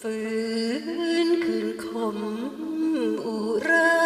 ฝืนคืนขมอุรา